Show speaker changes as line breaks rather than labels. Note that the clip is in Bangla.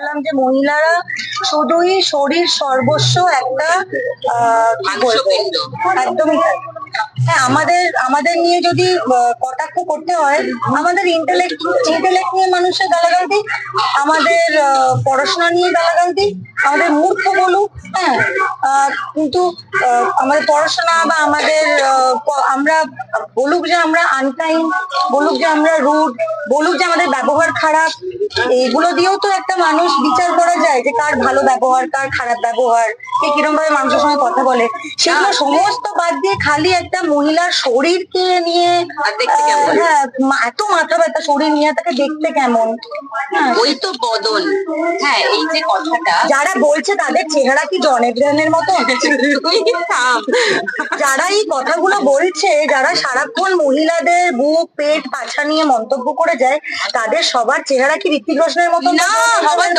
বললাম যে মহিলারা শুধুই শরীর সর্বস্ব একটা। একদমই হ্যাঁ আমাদের আমাদের নিয়ে যদি কটাক্ষ করতে হয় আমাদের ইন্টেলেক্ট ইন্টেলেক্ট নিয়ে মানুষের গালাগাল আমাদের পড়াশোনা নিয়ে গালাগাল আমাদের মূর্খ বলুক হ্যাঁ কিন্তু আমাদের পড়াশোনা বা আমাদের আমরা বলুক যে আমরা আনটাইম বলুক যে আমরা রুড বলুক যে আমাদের ব্যবহার খারাপ এইগুলো দিয়েও তো একটা মানুষ বিচার করা যায় যে কার ভালো ব্যবহার কার খারাপ ব্যবহার কে কীরকম ভাবে মানুষের সঙ্গে কথা বলে। সেগুলো সমস্ত বাদ দিয়ে খালি একটা মহিলার শরীরকে নিয়ে? হ্যাঁ এত মাথা ব্যথা শরীর নিয়ে তাকে দেখতে কেমন? হ্যাঁ।
ওই তো বদল। হ্যাঁ এই যে কথাটা।
যারা বলছে তাদের চেহারা কি জন এব্রাহামের মতো? যারা এই কথাগুলো বলছে যারা সারাক্ষণ মহিলাদের বুক পেট পাছা নিয়ে মন্তব্য করে যায় তাদের সবার চেহারা কি ঋত্বিক রোশনের মতো
না? হবার